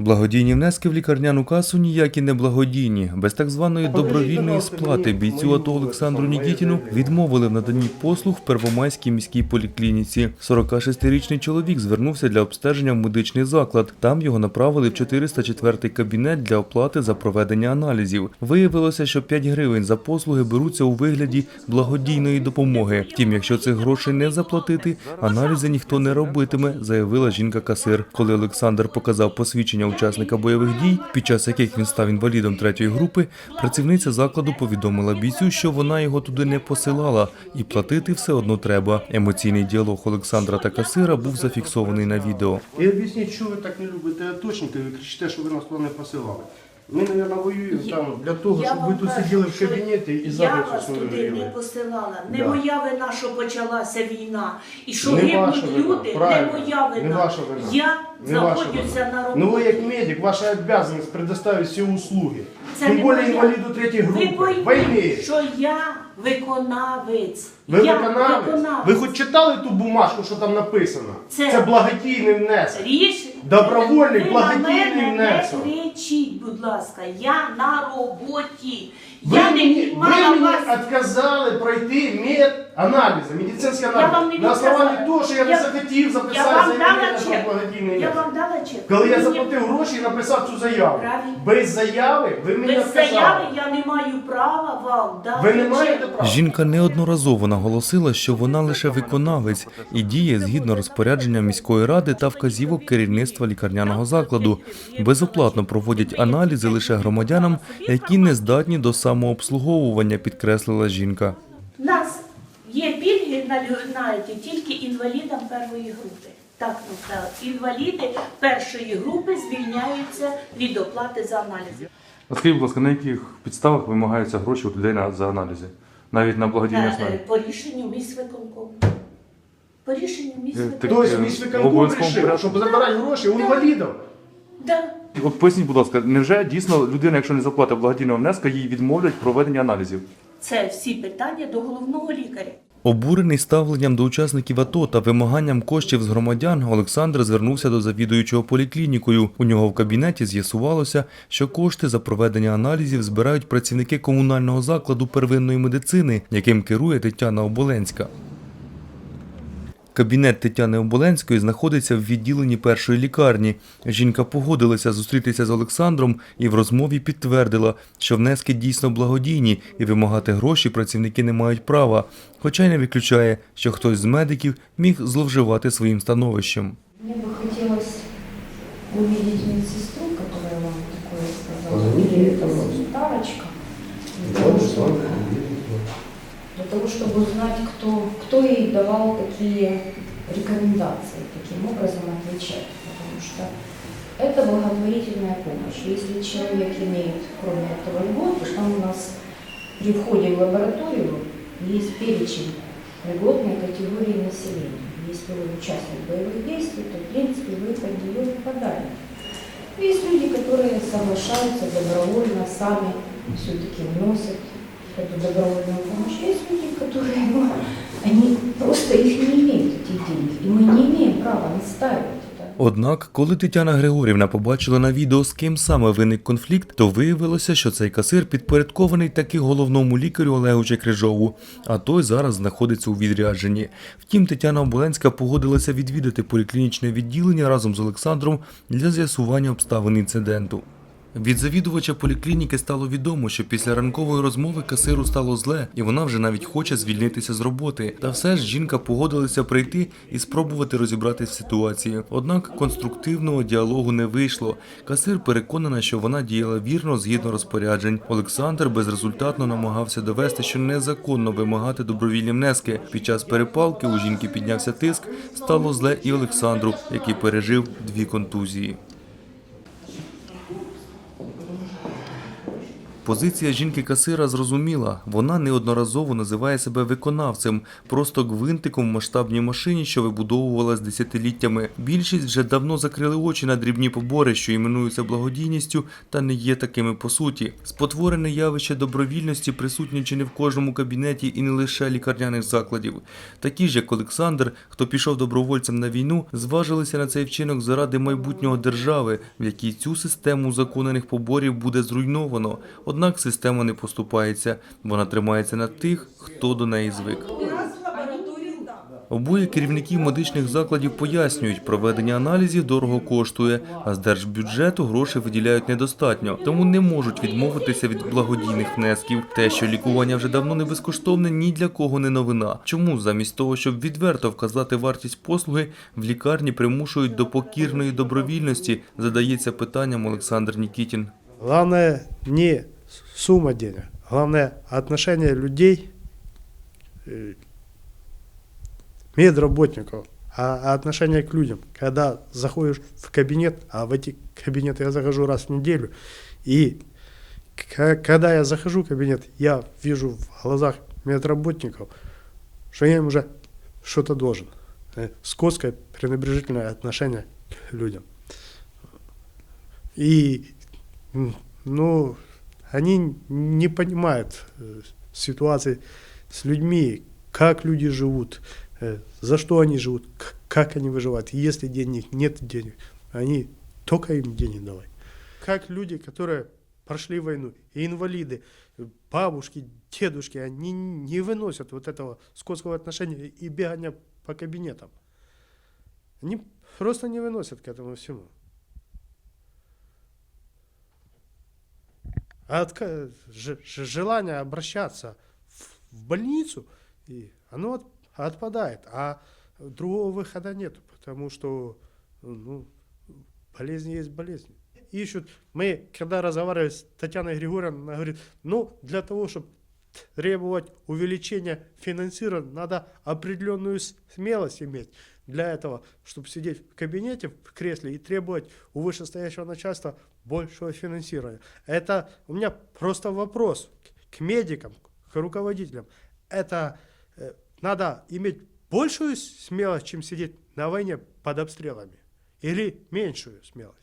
Благодійні внески в лікарняну касу ніякі не благодійні. Без так званої добровільної сплати бійцю АТО Олександру Нікітіну відмовили в наданні послуг в Первомайській міській поліклініці. 46-річний чоловік звернувся для обстеження в медичний заклад. Там його направили в 404 кабінет для оплати за проведення аналізів. Виявилося, що 5 гривень за послуги беруться у вигляді благодійної допомоги. Втім, якщо цих грошей не заплатити, аналізи ніхто не робитиме, заявила жінка-касир. Коли Олександр показав посвідчення учасника бойових дій, під час яких він став інвалідом третьої групи, працівниця закладу повідомила бійцю, що вона його туди не посилала, і платити все одно треба. Емоційний діалог Олександра та касира був зафіксований на відео. І об'ясніть, що ви так не любите аточників і кричите, що ви нас не посилали. Ми, мабуть, воюємо там для того, Я щоб ви вам тут кажу, сиділи в що кабінеті і Я записи вас свої туди не посилала. Не Да. моя вина, що почалася війна. І що Не вина, люди, правильно. не моя Не вина. ваша вина. Я Не ваша знаходжуся вина. на роботі. Ну ви як медик, ваша обов'язаність предоставити всі услуги. Це Тим не більше моя. інваліду третьої Ви групи. пойміть, Війни. що я виконавець. Ви я виконавець? Ви хоч читали ту бумажку, що там написано? Це- Це благодійний внесок. Річ... Добровольний, Ви благодійний мене внесок. Не кричіть, будь ласка, я на роботі. Ви я не мені, ви піднімала мені вас. відказали пройти меданалізи, медицинські Я вам аналізи. не На відказала. того, що я не Я- захотів Я записати вам дала заявлення чек. благодійний Я вам дала чек. Коли я Мені- заплатив гроші і написав цю заяву. Правильно. Без заяви ви мені Без відказали. заяви я не маю права вам дати Ви не маєте права. Жінка неодноразово наголосила, що вона лише виконавець і діє згідно розпорядження міської ради та вказівок керівництва лікарняного закладу. Безоплатно проводять аналізи лише громадянам, які не здатні до самообслуговування, підкреслила жінка. У нас є пільги на, лю- тільки інвалідам першої групи. Так, ну. Інваліди першої групи звільняються від оплати за аналізи. Скажіть, будь ласка, на яких підставах вимагаються гроші у людей на, за аналізи? Навіть на благодійній Е, основі? е, По рішенню міськвиконкому. По рішенню Е, міськвиконкому. так- Тобто місь виконком вирішив, щоб забирати гроші у інвалідів. Да. От поясніть, будь ласка, невже дійсно людина, якщо не заплатить благодійного внеска, їй відмовлять в проведенні аналізів? Це всі питання до головного лікаря. Обурений ставленням до учасників АТО та вимаганням коштів з громадян, Олександр звернувся до завідуючого поліклінікою. У нього в кабінеті з'ясувалося, що кошти за проведення аналізів збирають працівники комунального закладу первинної медицини, яким керує Тетяна Оболенська. Кабінет Тетяни Оболенської знаходиться в відділенні першої лікарні. Жінка погодилася зустрітися з Олександром і в розмові підтвердила, що внески дійсно благодійні і вимагати гроші працівники не мають права, хоча й не виключає, що хтось з медиків міг зловживати своїм становищем. Мне бы хотелось увидеть медсестру, которая вам такое сказала. Позвоните того, чтобы, узнать, кто, кто ей давал такие рекомендации, каким образом отвечать. Потому что это благотворительная помощь. Если человек имеет, кроме этого, льготы, там у нас при входе в лабораторию есть перечень льготной категории населения. Если вы участник боевых действий, то, в принципе, вы под нее попадали. Есть люди, которые соглашаются добровольно, сами все-таки вносят эту добровольную помощь. Есть люди, которые, ну, они просто их не имеют, этих денег. И мы не имеем права настаивать это. Однак, коли Тетяна Григорівна побачила на відео, з ким саме виник конфлікт, то виявилося, що цей касир підпорядкований таки головному лікарю Олегу Чекрижову, а той зараз знаходиться у відрядженні. Втім, Тетяна Оболенська погодилася відвідати поліклінічне відділення разом з Олександром для з'ясування обставин інциденту. Від завідувача поліклініки стало відомо, що після ранкової розмови касиру стало зле, і вона вже навіть хоче звільнитися з роботи. Та все ж жінка погодилася прийти і спробувати розібратись в ситуації. Однак конструктивного діалогу не вийшло. Касир переконана, що вона діяла вірно згідно розпоряджень. Олександр безрезультатно намагався довести, що незаконно вимагати добровільні внески. Під час перепалки у жінки піднявся тиск, стало зле і Олександру, який пережив дві контузії. Позиція жінки-касира зрозуміла. Вона неодноразово називає себе виконавцем, просто гвинтиком в масштабній машині, що вибудовувалась десятиліттями. Більшість вже давно закрили очі на дрібні побори, що іменуються благодійністю, та не є такими по суті. Спотворене явище добровільності присутнє чи не в кожному кабінеті і не лише лікарняних закладів. Такі ж, як Олександр, хто пішов добровольцем на війну, зважилися на цей вчинок заради майбутнього держави, в якій цю систему узаконених поборів буде зруйновано. Однак система не поступається. Вона тримається на тих, хто до неї звик. Обоє керівників медичних закладів пояснюють, проведення аналізів дорого коштує, а з держбюджету грошей виділяють недостатньо, тому не можуть відмовитися від благодійних внесків. Те, що лікування вже давно не безкоштовне, ні для кого не новина. Чому замість того, щоб відверто вказати вартість послуги, в лікарні примушують до покірної добровільності, задається питанням Олександр Нікітін. Главное не сумма денег, главное отношение людей, э, медработников, а отношение к людям. Когда заходишь в кабинет, а в эти кабинеты я захожу раз в неделю, и когда я захожу в кабинет, я вижу в глазах медработников, что я им уже что-то должен. Э, Скотское пренебрежительное отношение к людям. И Ну, они не понимают э, ситуации с людьми, как люди живут, э, за что они живут, как они выживают. Если денег нет денег, они только им денег давай. Как люди, которые прошли войну, и инвалиды, бабушки, дедушки, они не выносят вот этого скотского отношения и бегания по кабинетам. Они просто не выносят к этому всему. А отка- ж- ж- желание обращаться в, в больницу, и оно от- отпадает. А другого выхода нет, потому что ну, болезнь есть болезнь. Ищут. Мы, когда разговаривали с Татьяной Григорьевной, она говорит, ну, для того, чтобы требовать увеличения финансирования, надо определенную с- смелость иметь Для этого, чтобы сидеть в кабинете, в кресле и требовать у вышестоящего начальства большего финансирования. Это у меня просто вопрос к- медикам, к руководителям. Это э, надо иметь большую смелость, чем сидеть на войне под обстрелами? Или меньшую смелость?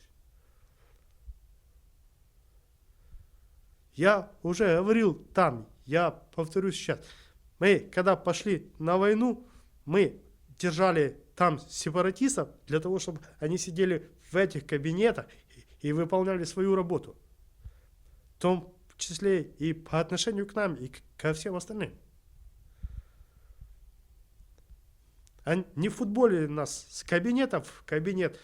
Я уже говорил там, я повторю сейчас. Мы, когда пошли на войну, мы держали там сепаратистов для того, чтобы они сидели в этих кабинетах и, выполняли свою работу. В том числе и по отношению к нам, и ко всем остальным. А не в футболе нас с кабинета в кабинет